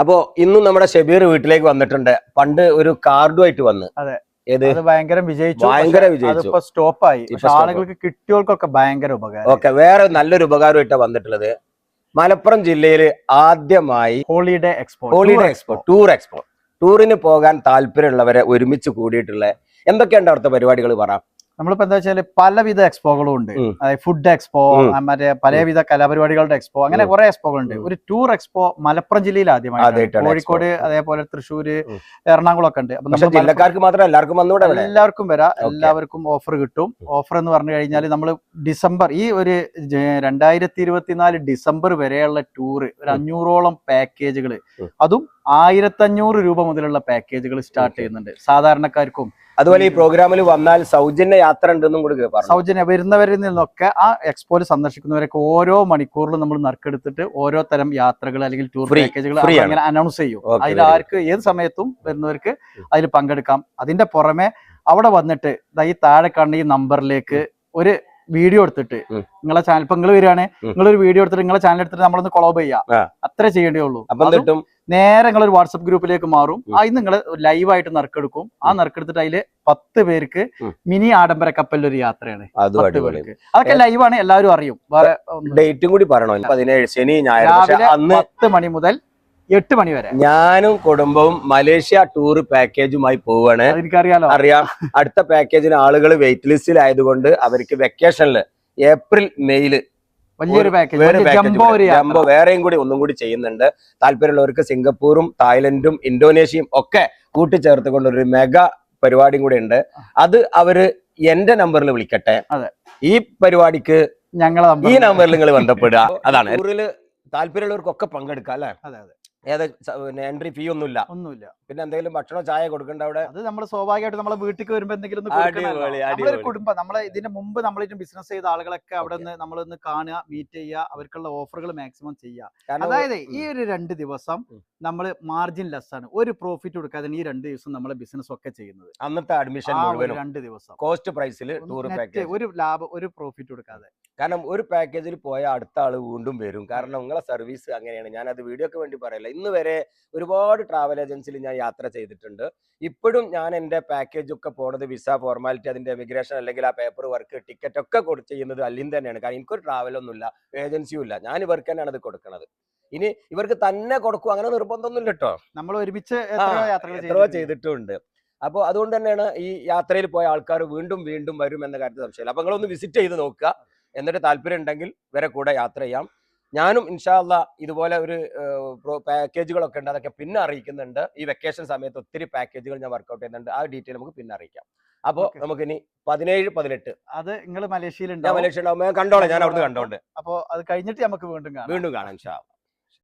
അപ്പോ ഇന്നും നമ്മുടെ ഷബീർ വീട്ടിലേക്ക് വന്നിട്ടുണ്ട്. പണ്ട് ഒരു കാർഡുമായിട്ട് വന്ന്. ഏത്? ഭയങ്കര വിജയിച്ചു. ഭയങ്കര സ്റ്റോപ്പായി. ആളുകൾക്ക് കിട്ടിയവർക്കൊക്കെ ഭയങ്കര ഉപകാരം. ഓക്കെ വേറെ നല്ലൊരു ഉപകാരമായിട്ടാണ് വന്നിട്ടുള്ളത്. മലപ്പുറം ജില്ലയിൽ ആദ്യമായി holiday expo holiday expo tour expo ടൂറിന് പോകാൻ താല്പര്യമുള്ളവരെ ഒരുമിച്ച് കൂടിയിട്ടുള്ള എന്തൊക്കെയുണ്ട് അവിടുത്തെ പരിപാടികൾ പറ. നമ്മളിപ്പോ എന്താ വെച്ചാൽ പലവിധ എക്സ്പോകളും ഉണ്ട് അതായത് ഫുഡ് എക്സ്പോ. മറ്റേ പലവിധ കലാപരിപാടികളുടെ എക്സ്പോ അങ്ങനെ. കുറെ എക്സ്പോകളുണ്ട്. ഒരു ടൂർ എക്സ്പോ മലപ്പുറം ജില്ലയിൽ ആദ്യമായിട്ട് കോഴിക്കോട് അതേപോലെ തൃശ്ശൂർ എറണാകുളം ഒക്കെ ഉണ്ട്. ജില്ലക്കാർക്ക് മാത്രം എല്ലാവർക്കും എല്ലാവർക്കും വരാം. എല്ലാവർക്കും ഓഫർ കിട്ടും. ഓഫർ എന്ന് പറഞ്ഞു കഴിഞ്ഞാൽ നമ്മൾ ഡിസംബർ ഈ ഒരു രണ്ടായിരത്തി ഇരുപത്തിനാല് ഡിസംബർ വരെയുള്ള ടൂർ ഒരു. അഞ്ഞൂറോളം പാക്കേജുകൾ. അതും ആയിരത്തഞ്ഞൂറ് രൂപ മുതലുള്ള പാക്കേജുകൾ സ്റ്റാർട്ട് ചെയ്യുന്നുണ്ട്. സാധാരണക്കാർക്കും അതുപോലെ ഈ പ്രോഗ്രാമിൽ വന്നാൽ സൗജന്യ യാത്ര ഉണ്ടെന്നും കൂടി സൗജന്യ വരുന്നവരിൽ നിന്നൊക്കെ ആ എക്സ്പോയിൽ സന്ദർശിക്കുന്നവരൊക്കെ ഓരോ മണിക്കൂറിലും നമ്മൾ നറുക്കെടുത്തിട്ട് ഓരോ തരം യാത്രകൾ അല്ലെങ്കിൽ ടൂർ. പാക്കേജുകൾ അങ്ങനെ അനൗൺസ് ചെയ്യും. അതിൽ ആർക്ക് ഏത് സമയത്തും വരുന്നവർക്ക് അതിൽ പങ്കെടുക്കാം. അതിന്റെ പുറമെ അവിടെ വന്നിട്ട് ഈ താഴെ കാണുന്ന ഈ നമ്പറിലേക്ക് ഒരു വീഡിയോ എടുത്തിട്ട്. നിങ്ങളെ ചാനൽ ഇപ്പൊ നിങ്ങൾ വരികയാണെങ്കിൽ നിങ്ങളൊരു വീഡിയോ എടുത്തിട്ട് നിങ്ങളെ ചാനൽ എടുത്തിട്ട് നമ്മളൊന്ന് കൊളോബ് ചെയ്യാം. അത്രേ ചെയ്യേണ്ടേ ഉള്ളൂ. നേരെ നിങ്ങൾ ഒരു വാട്സപ്പ് ഗ്രൂപ്പിലേക്ക് മാറും. അതിൽ നിങ്ങൾ ലൈവായിട്ട് നറുക്കെടുക്കും. ആ. നറുക്കെടുത്തിട്ട് അതിൽ പത്ത് പേർക്ക് മിനി ആഡംബര കപ്പലിൽ ഒരു യാത്രയാണ് അതൊക്കെ ലൈവാണ് എല്ലാവരും അറിയും. ഡേറ്റും കൂടി പറയണോ? പതിനേഴ് ശനി ഞായർ. അന്ന് പത്ത് മണി മുതൽ എട്ട് മണി വരെ. ഞാനും കുടുംബവും മലേഷ്യ ടൂർ പാക്കേജുമായി പോവാണ്. എനിക്കറിയാലോ. അറിയാം. അടുത്ത പാക്കേജിന് ആളുകൾ വെയിറ്റ് ലിസ്റ്റിൽ ആയതുകൊണ്ട് അവർക്ക് വെക്കേഷനിൽ ഏപ്രിൽ മെയിൽ വലിയൊരു പാക്കേജ് ജംബോ ജംബോ വേറെയും കൂടി ഒന്നും കൂടി ചെയ്യുന്നുണ്ട്. താല്പര്യമുള്ളവർക്ക് സിംഗപ്പൂറും തായ്ലൻഡും ഇന്തോനേഷ്യയും ഒക്കെ കൂട്ടിച്ചേർത്തുകൊണ്ട് ഒരു മെഗാ പരിപാടിയും കൂടി ഉണ്ട്. അത് അവർ എന്റെ നമ്പറിൽ വിളിക്കട്ടെ. ഈ പരിപാടിക്ക് ഞങ്ങൾ ഈ നമ്പറിൽ നിങ്ങൾ ബന്ധപ്പെടുക. അതാണ്. താല്പര്യമുള്ളവർക്കൊക്കെ പങ്കെടുക്കാം അല്ലേ? അതെ അതെ. ഏത് എൻട്രി ഫീ ഒന്നുമില്ല. ഒന്നുമില്ല. പിന്നെ എന്തെങ്കിലും ഭക്ഷണോ ചായ കൊടുക്കണ്ട അവിടെ? അത് നമ്മൾ സ്വാഭാവികമായിട്ട് നമ്മളെ വീട്ടിൽ വരുമ്പോ എന്തെങ്കിലും. നമ്മളൊരു. കുടുംബം. നമ്മളെ ഇതിന് മുമ്പ് നമ്മളിട്ട് ബിസിനസ് ചെയ്ത ആളുകളൊക്കെ അവിടെ നിന്ന് നമ്മളൊന്ന് കാണുക മീറ്റ് ചെയ്യുക അവർക്കുള്ള ഓഫറുകൾ മാക്സിമം ചെയ്യുക. അതായത് ഈ. ഒരു രണ്ട് ദിവസം. നമ്മൾ മാർജിൻ ലെസ് ആണ്. ഒരു പ്രോഫിറ്റ് കൊടുക്കാതെ ഈ രണ്ട് ദിവസം നമ്മൾ ബിസിനസ് ഒക്കെ ചെയ്യുന്നത്. അന്നത്തെ അഡ്മിഷൻ രണ്ട് ദിവസം. കോസ്റ്റ് പ്രൈസിൽ ഒരു ലാഭം ഒരു പ്രോഫിറ്റ് കൊടുക്കാതെ. കാരണം ഒരു പാക്കേജിൽ പോയ അടുത്ത ആൾ വീണ്ടും വരും. കാരണം നിങ്ങളെ സർവീസ് അങ്ങനെയാണ്. ഞാൻ അത് വീഡിയോക്ക് വേണ്ടി പറയില്ല. ഇന്ന് വരെ ഒരുപാട് ട്രാവൽ ഏജൻസിയിൽ ഞാൻ യാത്ര ചെയ്തിട്ടുണ്ട്. ഇപ്പോഴും ഞാൻ എന്റെ പാക്കേജ് ഒക്കെ പോണത് വിസ ഫോർമാലിറ്റി അതിന്റെ എമിഗ്രേഷൻ അല്ലെങ്കിൽ ആ പേപ്പർ വർക്ക് ടിക്കറ്റ് ഒക്കെ കൊടുത്ത് ചെയ്യുന്നത് അല്ലിൻ തന്നെയാണ്. കാരണം എനിക്കൊരു ട്രാവൽ ഒന്നുമില്ല ഏജൻസിയും ഇല്ല. ഞാൻ ഇവർക്ക് തന്നെയാണ് അത് കൊടുക്കുന്നത് ഇനി ഇവർക്ക് തന്നെ കൊടുക്കും. അങ്ങനെ നിർബന്ധമൊന്നുമില്ല കേട്ടോ നമ്മൾ ഒരുമിച്ച് എത്രയോ ചെയ്തിട്ടുണ്ട്. അപ്പോൾ അതുകൊണ്ട് തന്നെയാണ് ഈ യാത്രയിൽ പോയ ആൾക്കാർ വീണ്ടും വീണ്ടും വരും എന്ന കാര്യത്തിൽ സംശയമില്ല. അപ്പൊ നിങ്ങളൊന്ന് വിസിറ്റ് ചെയ്ത് നോക്കുക. എന്നിട്ട് താല്പര്യം ഉണ്ടെങ്കിൽ വരെ കൂടെ യാത്ര ചെയ്യാം. ഞാനും ഇൻഷാല്ല ഇതുപോലെ ഒരു പാക്കേജുകളൊക്കെ ഉണ്ട്. അതൊക്കെ പിന്നെ അറിയിക്കുന്നുണ്ട്. ഈ വെക്കേഷൻ സമയത്ത് ഒത്തിരി പാക്കേജുകൾ ഞാൻ വർക്കൗട്ട് ചെയ്യുന്നുണ്ട്. ആ ഡീറ്റെയിൽ നമുക്ക് പിന്നെ അറിയിക്കാം. അപ്പോൾ നമുക്ക് ഇനി പതിനേഴ് പതിനെട്ട്. അത് നിങ്ങൾ മലേഷ്യയിൽ മലേഷ്യ കണ്ടോളാം. ഞാൻ അവിടുന്ന് കണ്ടോണ്ട്. അപ്പോ അത് കഴിഞ്ഞിട്ട് നമുക്ക് വീണ്ടും കാണാം. വീണ്ടും കാണാം ഇൻഷാ അല്ലാ.